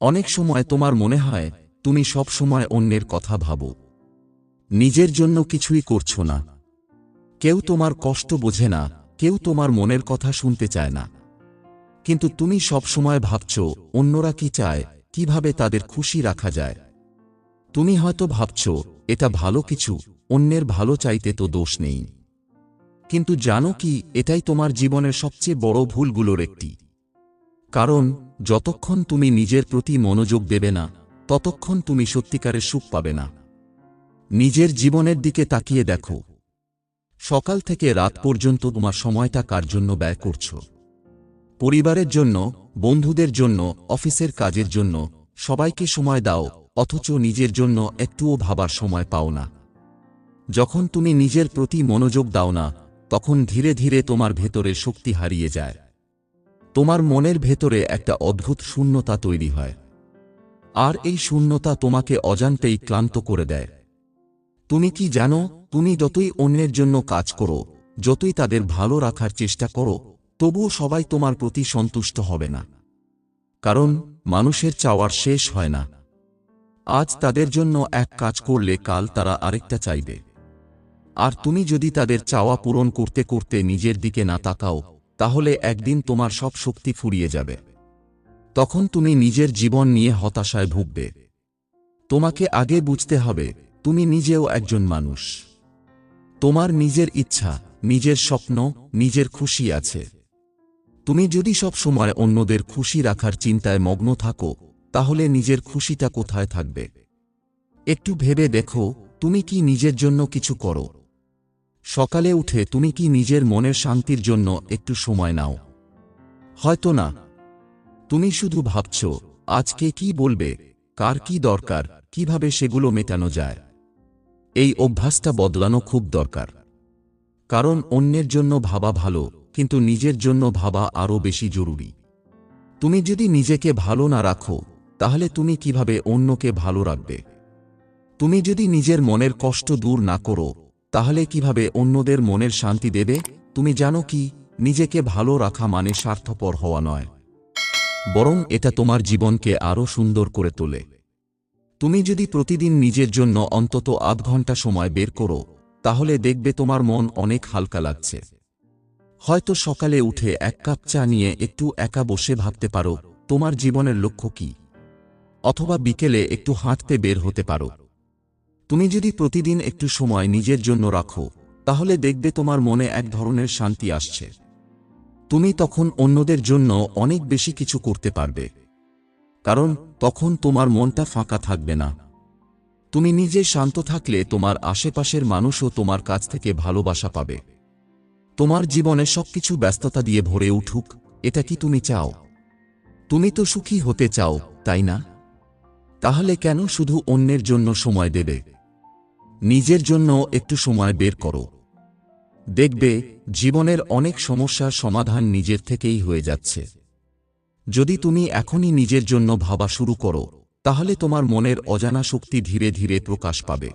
অনেক সময় তোমার মনে হয়, তুমি সব সময় অন্যের কথা ভাবো। নিজের জন্য কিছুই করছ না। কেউ তোমার কষ্ট বোঝে না, কেউ তোমার মনের কথা শুনতে চায় না। কিন্তু তুমি সব সময় ভাবছ, অন্যরা কি চায়, কীভাবে তাদের খুশি রাখা যায়। তুমি হয়তো ভাবছ, এটা ভালো কিছু, অন্যের ভালো চাইতে তো দোষ নেই। কিন্তু জানো কি, এটাই তোমার জীবনের সবচেয়ে বড় ভুলগুলোর একটি। কারণ, যতক্ষণ তুমি নিজের প্রতি মনোযোগ দেবে না, ততক্ষণ তুমি সত্যিকারের সুখ পাবে না। নিজের জীবনের দিকে তাকিয়ে দেখো। সকাল থেকে রাত পর্যন্ত তোমার সময়টা কার জন্য ব্যয় করছ? পরিবারের জন্য, বন্ধুদের জন্য, অফিসের কাজের জন্য, সবাইকে সময় দাও, অথচ নিজের জন্য একটুও ভাবার সময় পাও না। যখন তুমি নিজের প্রতি মনোযোগ দাও না, তখন ধীরে ধীরে তোমার ভেতরে শক্তি হারিয়ে যায়। তোমার মনের ভেতরে একটা অদ্ভুত শূন্যতা তৈরি হয়। আর এই শূন্যতা তোমাকে অজান্তেই ক্লান্ত করে দেয়। তুমি কি জানো, তুমি যতই অন্যের জন্য কাজ করো, যতই তাদের ভালো রাখার চেষ্টা করো, তবুও সবাই তোমার প্রতি সন্তুষ্ট হবে না। কারণ মানুষের চাওয়ার শেষ হয় না। আজ তাদের জন্য এক কাজ করলে কাল তারা আরেকটা চাইবে। আর তুমি যদি তাদের চাওয়া পূরণ করতে করতে নিজের দিকে না তাকাও তাহলে একদিন তোমার সব শক্তি ফুরিয়ে যাবে। তখন তুমি নিজের জীবন নিয়ে হতাশায় ভুগবে। তোমাকে আগে বুঝতে হবে, তুমি নিজেও একজন মানুষ। তোমার নিজের ইচ্ছা, নিজের স্বপ্ন, নিজের খুশি আছে। তুমি যদি সব সময় অন্যদের খুশি রাখার চিন্তায় মগ্ন থাকো, তাহলে নিজের খুশিটা কোথায় থাকবে? একটু ভেবে দেখো, তুমি কি নিজের জন্য কিছু করো? সকালে উঠে তুমি কি নিজের মনের শান্তির জন্য একটু সময় নাও? হয়তো না। তুমি শুধু ভাবছ, আজকে কি বলবে? কার কি দরকার? কীভাবে সেগুলো মেটানো যায়? এই অভ্যাসটা বদলানো খুব দরকার। কারণ অন্যের জন্য ভাবা ভালো, কিন্তু নিজের জন্য ভাবা আরও বেশি জরুরি। তুমি যদি নিজেকে ভালো না রাখো, তাহলে তুমি কীভাবে অন্যকে ভালো রাখবে? তুমি যদি নিজের মনের কষ্ট দূর না করো তাহলে কীভাবে অন্যদের মনের শান্তি দেবে? তুমি জানো কি, নিজেকে ভালো রাখা মানে স্বার্থপর হওয়া নয়। বরং এটা তোমার জীবনকে আরও সুন্দর করে তোলে। তুমি যদি প্রতিদিন নিজের জন্য অন্তত আধ ঘণ্টা সময় বের করো, তাহলে দেখবে তোমার মন অনেক হালকা লাগছে। হয়তো সকালে উঠে এক কাপ চা নিয়ে একটু একা বসে ভাবতে পারো, তোমার জীবনের লক্ষ্য কি? অথবা বিকেলে একটু হাঁটতে বের হতে পারো। তুমি যদি প্রতিদিন একটু সময় নিজের জন্য রাখো, তাহলে দেখবে তোমার মনে এক ধরনের শান্তি আসছে। তুমি তখন অন্যদের জন্য অনেক বেশি কিছু করতে পারবে। কারণ তখন তোমার মনটা ফাঁকা থাকবে না। তুমি নিজে শান্ত থাকলে তোমার আশেপাশের মানুষও তোমার কাছ থেকে ভালোবাসা পাবে। তোমার জীবনে সবকিছু ব্যস্ততা দিয়ে ভরে উঠুক, এটা কি তুমি চাও? তুমি তো সুখী হতে চাও, তাই না? তাহলে কেন শুধু অন্যের জন্য সময় দেবে? নিজের জন্য একটু সময় বের করো। দেখবে, জীবনের অনেক সমস্যার সমাধান নিজের থেকেই হয়ে যাচ্ছে। যদি তুমি এখনই নিজের জন্য ভাবা শুরু করো, তাহলে তোমার মনের অজানা শক্তি ধীরে ধীরে প্রকাশ পাবে।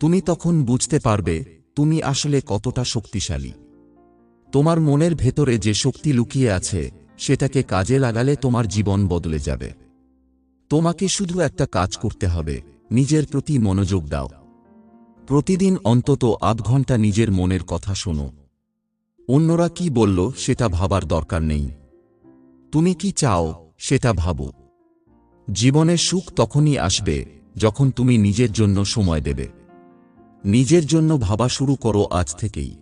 তুমি তখন বুঝতে পারবে, তুমি আসলে কতটা শক্তিশালী। তোমার মনের ভেতরে যে শক্তি লুকিয়ে আছে, সেটাকে কাজে লাগালে তোমার জীবন বদলে যাবে। তোমাকে শুধু একটা কাজ করতে হবে, নিজের প্রতি মনোযোগ দাও। প্রতিদিন অন্তত আধ ঘণ্টা নিজের মনের কথা শোনো। অন্যরা কি বলল, সেটা ভাবার দরকার নেই। তুমি কি চাও, সেটা ভাবো। জীবনের সুখ তখনই আসবে, যখন তুমি নিজের জন্য সময় দেবে। নিজের জন্য ভাবা শুরু করো আজ থেকেই।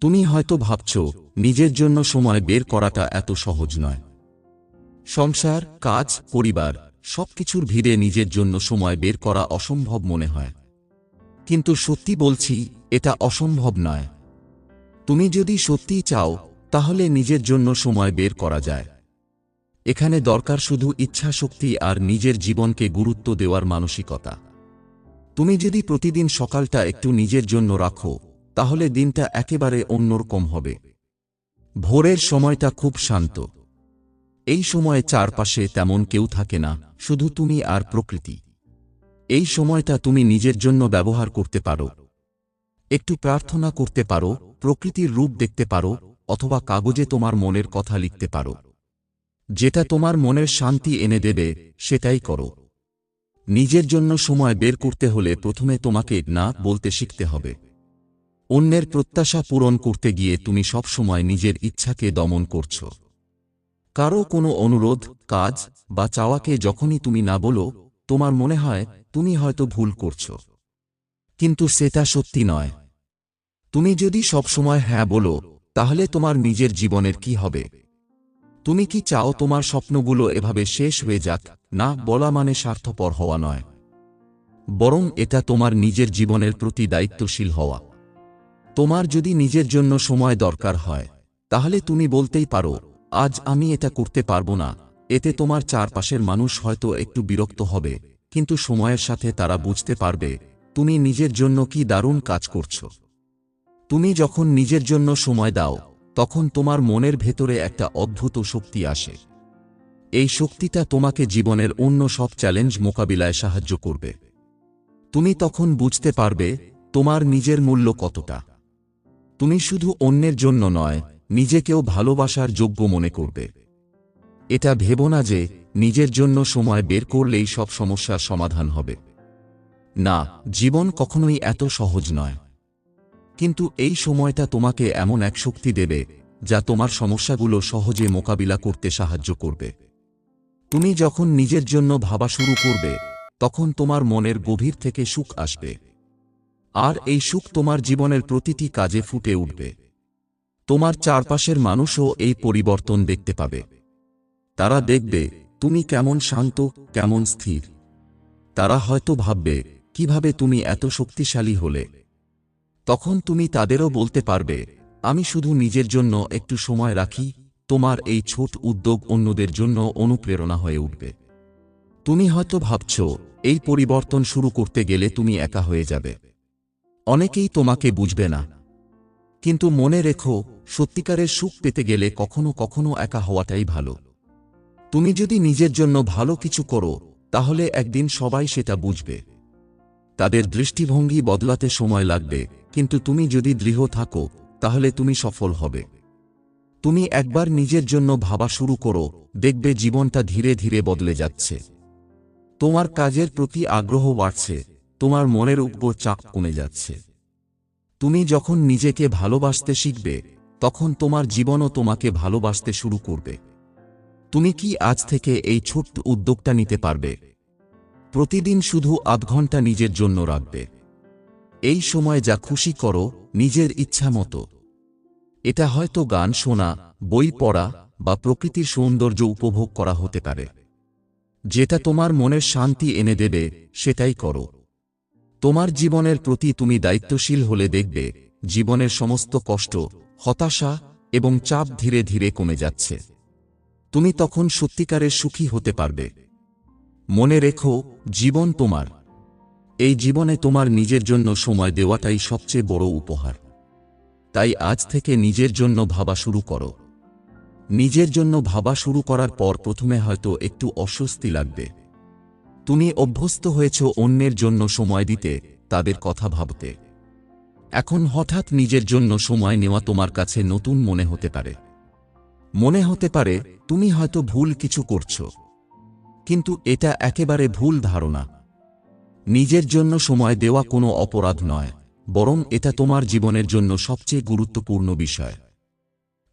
তুমি হয়তো ভাবছ, নিজের জন্য সময় বের করাটা এত সহজ নয়। সংসার, কাজ, পরিবার, সবকিছুর ভিড়ে নিজের জন্য সময় বের করা অসম্ভব মনে হয়। কিন্তু সত্যি বলছি, এটা অসম্ভব নয়। তুমি যদি সত্যিই চাও, তাহলে নিজের জন্য সময় বের করা যায়। এখানে দরকার শুধু ইচ্ছা শক্তি আর নিজের জীবনকে গুরুত্ব দেওয়ার মানসিকতা। তুমি যদি প্রতিদিন সকালটা একটু নিজের জন্য রাখো, তাহলে দিনটা একেবারে অন্যরকম হবে। ভোরের সময়টা খুব শান্ত। এই সময়ে চারপাশে তেমন কেউ থাকে না, শুধু তুমি আর প্রকৃতি। এই সময়টা তুমি নিজের জন্য ব্যবহার করতে পারো। একটু প্রার্থনা করতে পারো, প্রকৃতির রূপ দেখতে পারো, অথবা কাগজে তোমার মনের কথা লিখতে পারো। যেটা তোমার মনের শান্তি এনে দেবে, সেটাই করো। নিজের জন্য সময় বের করতে হলে প্রথমে তোমাকে না বলতে শিখতে হবে। অন্যের প্রত্যাশা পূরণ করতে গিয়ে তুমি সবসময় নিজের ইচ্ছাকে দমন করছ। কারও কোনো অনুরোধ, কাজ বা চাওয়াকে যখনই তুমি না বলো, তোমার মনে হয় তুমি হয়তো ভুল করছ। কিন্তু সেটা সত্যি নয়। তুমি যদি সবসময় হ্যাঁ বলো, তাহলে তোমার নিজের জীবনের কি হবে? তুমি কি চাও তোমার স্বপ্নগুলো এভাবে শেষ হয়ে যাক? না, বলা মানে স্বার্থপর হওয়া নয়। বরং এটা তোমার নিজের জীবনের প্রতি দায়িত্বশীল হওয়া। তোমার যদি নিজের জন্য সময় দরকার হয়, তাহলে তুমি বলতেই পারো, আজ আমি এটা করতে পারব না। এতে তোমার চারপাশের মানুষ হয়তো একটু বিরক্ত হবে। কিন্তু সময়ের সাথে তারা বুঝতে পারবে, তুমি নিজের জন্য কি দারুণ কাজ করছ। তুমি যখন নিজের জন্য সময় দাও, তখন তোমার মনের ভেতরে একটা অদ্ভুত শক্তি আসে। এই শক্তিটা তোমাকে জীবনের অন্য সব চ্যালেঞ্জ মোকাবিলায় সাহায্য করবে। তুমি তখন বুঝতে পারবে, তোমার নিজের মূল্য কতটা। তুমি শুধু অন্যের জন্য নয়, নিজেকেও ভালোবাসার যোগ্য মনে করবে। এটা ভেবো না যে নিজের জন্য সময় বের করলেই সব সমস্যার সমাধান হবে। না, জীবন কখনোই এত সহজ নয়। কিন্তু এই সময়টা তোমাকে এমন এক শক্তি দেবে, যা তোমার সমস্যাগুলো সহজে মোকাবিলা করতে সাহায্য করবে। তুমি যখন নিজের জন্য ভাবা শুরু করবে, তখন তোমার মনের গভীর থেকে সুখ আসবে। আর এই সুখ তোমার জীবনের প্রতিটি কাজে ফুটে উঠবে। তোমার চারপাশের মানুষও এই পরিবর্তন দেখতে পাবে। তারা দেখবে তুমি কেমন শান্ত, কেমন স্থির। তারা হয়তো ভাববে, কীভাবে তুমি এত শক্তিশালী হলে। তখন তুমি তাদেরও বলতে পারবে, আমি শুধু নিজের জন্য একটু সময় রাখি, তোমার এই ছোট উদ্যোগ অন্যদের জন্য অনুপ্রেরণা হয়ে উঠবে। তুমি হয়তো ভাবছ, এই পরিবর্তন শুরু করতে গেলে তুমি একা হয়ে যাবে। অনেকেই তোমাকে বুঝবে না। কিন্তু মনে রেখো, সত্যিকারের সুখ পেতে গেলে কখনো কখনো একা হওয়াটাই ভালো। তুমি যদি নিজের জন্য ভালো কিছু করো, তাহলে একদিন সবাই সেটা বুঝবে। তাদের দৃষ্টিভঙ্গি বদলাতে সময় লাগবে, কিন্তু তুমি যদি দৃঢ় থাকো, তাহলে তুমি সফল হবে। তুমি একবার নিজের জন্য ভাবা শুরু করো, দেখবে জীবনটা ধীরে ধীরে বদলে যাচ্ছে। তোমার কাজের প্রতি আগ্রহ বাড়ছে, তোমার মনের উপর চাপ কমে যাচ্ছে। তুমি যখন নিজেকে ভালোবাসতে শিখবে, তখন তোমার জীবনও তোমাকে ভালোবাসতে শুরু করবে। তুমি কি আজ থেকে এই ছোট্ট উদ্যোগটা নিতে পারবে? প্রতিদিন শুধু আধ ঘণ্টা নিজের জন্য রাখবে। এই সময় যা খুশি করো, নিজের ইচ্ছা মতো। এটা হয়তো গান শোনা, বই পড়া বা প্রকৃতির সৌন্দর্য উপভোগ করা হতে পারে। যেটা তোমার মনের শান্তি এনে দেবে, সেটাই করো। তোমার জীবনের প্রতি তুমি দায়িত্বশীল হলে দেখবে, জীবনের সমস্ত কষ্ট, হতাশা এবং চাপ ধীরে ধীরে কমে যাচ্ছে। তুমি তখন সত্যিকারের সুখী হতে পারবে। মনে রেখো, জীবন তোমার। এই জীবনে তোমার নিজের জন্য সময় দেওয়াটাই সবচেয়ে বড় উপহার। তাই আজ থেকে নিজের জন্য ভাবা শুরু করো। নিজের জন্য ভাবা শুরু করার পর প্রথমে হয়তো একটু অস্বস্তি লাগবে। তুমি অভ্যস্ত হয়েছ অন্যের জন্য সময় দিতে, তাদের কথা ভাবতে। এখন হঠাৎ নিজের জন্য সময় নেওয়া তোমার কাছে নতুন মনে হতে পারে। মনে হতে পারে তুমি হয়তো ভুল কিছু করছ। কিন্তু এটা একেবারে ভুল ধারণা। নিজের জন্য সময় দেওয়া কোনো অপরাধ নয়, বরং এটা তোমার জীবনের জন্য সবচেয়ে গুরুত্বপূর্ণ বিষয়।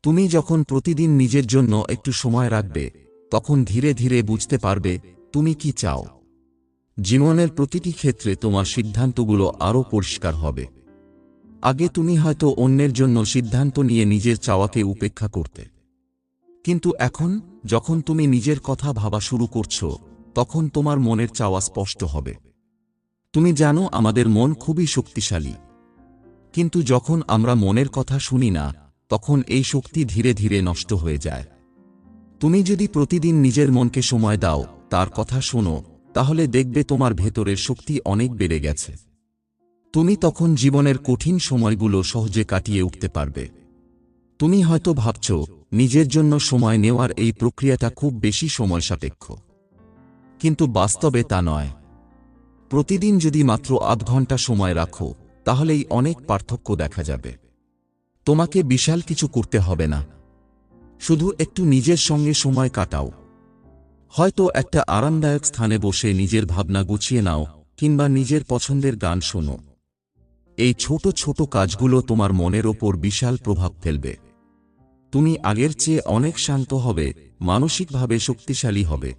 তুমি যখন প্রতিদিন নিজের জন্য একটু সময় রাখবে, তখন ধীরে ধীরে বুঝতে পারবে তুমি কি চাও। জীবনের প্রতিটি ক্ষেত্রে তোমার সিদ্ধান্তগুলো আরও পরিষ্কার হবে। আগে তুমি হয়তো অন্যের জন্য সিদ্ধান্ত নিয়ে নিজের চাওয়াকে উপেক্ষা করতে। কিন্তু এখন, যখন তুমি নিজের কথা ভাবা শুরু করছ, তখন তোমার মনের চাওয়া স্পষ্ট হবে। তুমি জানো আমাদের মন খুবই শক্তিশালী। কিন্তু যখন আমরা মনের কথা শুনি না, তখন এই শক্তি ধীরে ধীরে নষ্ট হয়ে যায়। তুমি যদি প্রতিদিন নিজের মনকে সময় দাও, তার কথা শোনো, তাহলে দেখবে তোমার ভেতরের শক্তি অনেক বেড়ে গেছে। তুমি তখন জীবনের কঠিন সময়গুলো সহজে কাটিয়ে উঠতে পারবে। তুমি হয়তো ভাবছ নিজের জন্য সময় নেওয়ার এই প্রক্রিয়াটা খুব বেশি সময় সাপেক্ষ। কিন্তু বাস্তবে তা নয়। প্রতিদিন যদি মাত্র আধ ঘণ্টা সময় রাখো, তাহলেই অনেক পার্থক্য দেখা যাবে। তোমাকে বিশাল কিছু করতে হবে না। শুধু একটু নিজের সঙ্গে সময় কাটাও। হয়তো একটা আরামদায়ক স্থানে বসে নিজের ভাবনা গুছিয়ে নাও, কিংবা নিজের পছন্দের গান শোনো। এই ছোট ছোট কাজগুলো তোমার মনের ওপর বিশাল প্রভাব ফেলবে। তুমি আগের চেয়ে অনেক শান্ত হবে, মানসিকভাবে শক্তিশালী হবে।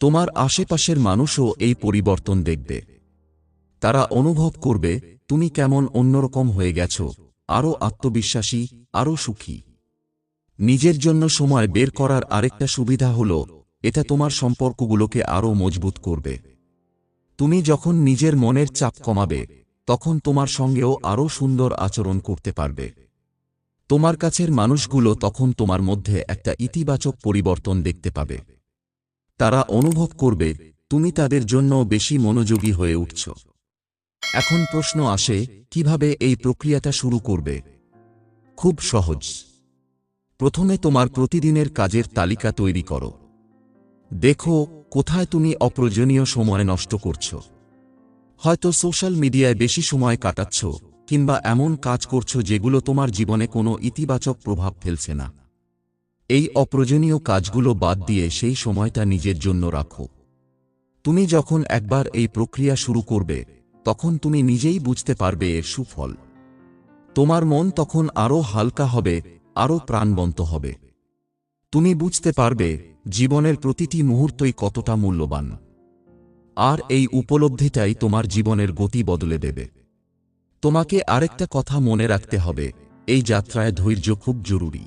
তোমার আশেপাশের মানুষও এই পরিবর্তন দেখবে। তারা অনুভব করবে, তুমি কেমন অন্যরকম হয়ে গেছ, আরও আত্মবিশ্বাসী, আরও সুখী। নিজের জন্য সময় বের করার আরেকটা সুবিধা হল, এটা তোমার সম্পর্কগুলোকে আরও মজবুত করবে। তুমি যখন নিজের মনের চাপ কমাবে, তখন তোমার সঙ্গেও আরও সুন্দর আচরণ করতে পারবে। তোমার কাছের মানুষগুলো তখন তোমার মধ্যে একটা ইতিবাচক পরিবর্তন দেখতে পাবে। তারা অনুভব করবে, তুমি তাদের জন্য বেশি মনোযোগী হয়ে উঠছ। এখন প্রশ্ন আসে, কীভাবে এই প্রক্রিয়াটা শুরু করবে? খুব সহজ। প্রথমে তোমার প্রতিদিনের কাজের তালিকা তৈরি করো। দেখো, কোথায় তুমি অপ্রয়োজনীয় সময় নষ্ট করছ। হয়তো সোশ্যাল মিডিয়ায় বেশি সময় কাটাচ্ছ। কিংবা এমন কাজ করছ যেগুলো তোমার জীবনে কোনো ইতিবাচক প্রভাব ফেলছে না। এই অপ্রয়োজনীয় কাজগুলো বাদ দিয়ে সেই সময়টা নিজের জন্য রাখো। তুমি যখন একবার এই প্রক্রিয়া শুরু করবে, তখন তুমি নিজেই বুঝতে পারবে এর সুফল। তোমার মন তখন আরও হালকা হবে, আরও প্রাণবন্ত হবে। তুমি বুঝতে পারবে জীবনের প্রতিটি মুহূর্তই কতটা মূল্যবান। আর এই উপলব্ধিটাই তোমার জীবনের গতি বদলে দেবে। তোমাকে আরেকটা কথা মনে রাখতে হবে, এই যাত্রায় ধৈর্য খুব জরুরি।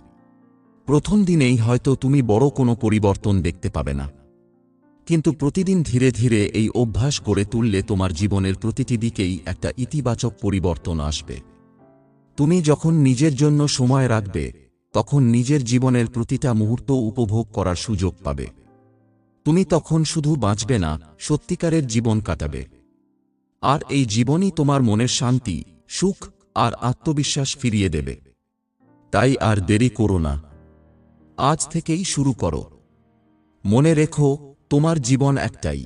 প্রথম দিনেই হয়তো তুমি বড় কোনো পরিবর্তন দেখতে পাবে না। কিন্তু প্রতিদিন ধীরে ধীরে এই অভ্যাস করে তুললে তোমার জীবনের প্রতিটি দিকেই একটা ইতিবাচক পরিবর্তন আসবে। তুমি যখন নিজের জন্য সময় রাখবে, তখন নিজের জীবনের প্রতিটা মুহূর্ত উপভোগ করার সুযোগ পাবে। তুমি তখন শুধু বাঁচবে না, সত্যিকারের জীবন কাটাবে। আর এই জীবনই তোমার মনের শান্তি, সুখ আর আত্মবিশ্বাস ফিরিয়ে দেবে। তাই আর দেরি করো না। আজ থেকেই শুরু করো। মনে রেখো, তোমার জীবন একটাই।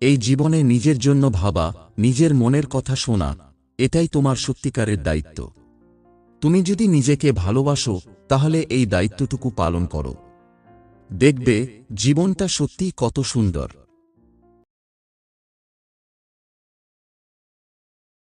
এই জীবনে নিজের জন্য ভাবা, নিজের মনের কথা শোনা, এটাই তোমার সত্যিকারের দায়িত্ব। তুমি যদি নিজেকে ভালোবাসো, তাহলে এই দায়িত্বটুকু পালন করো। দেখবে, জীবনটা সত্যিই কত সুন্দর।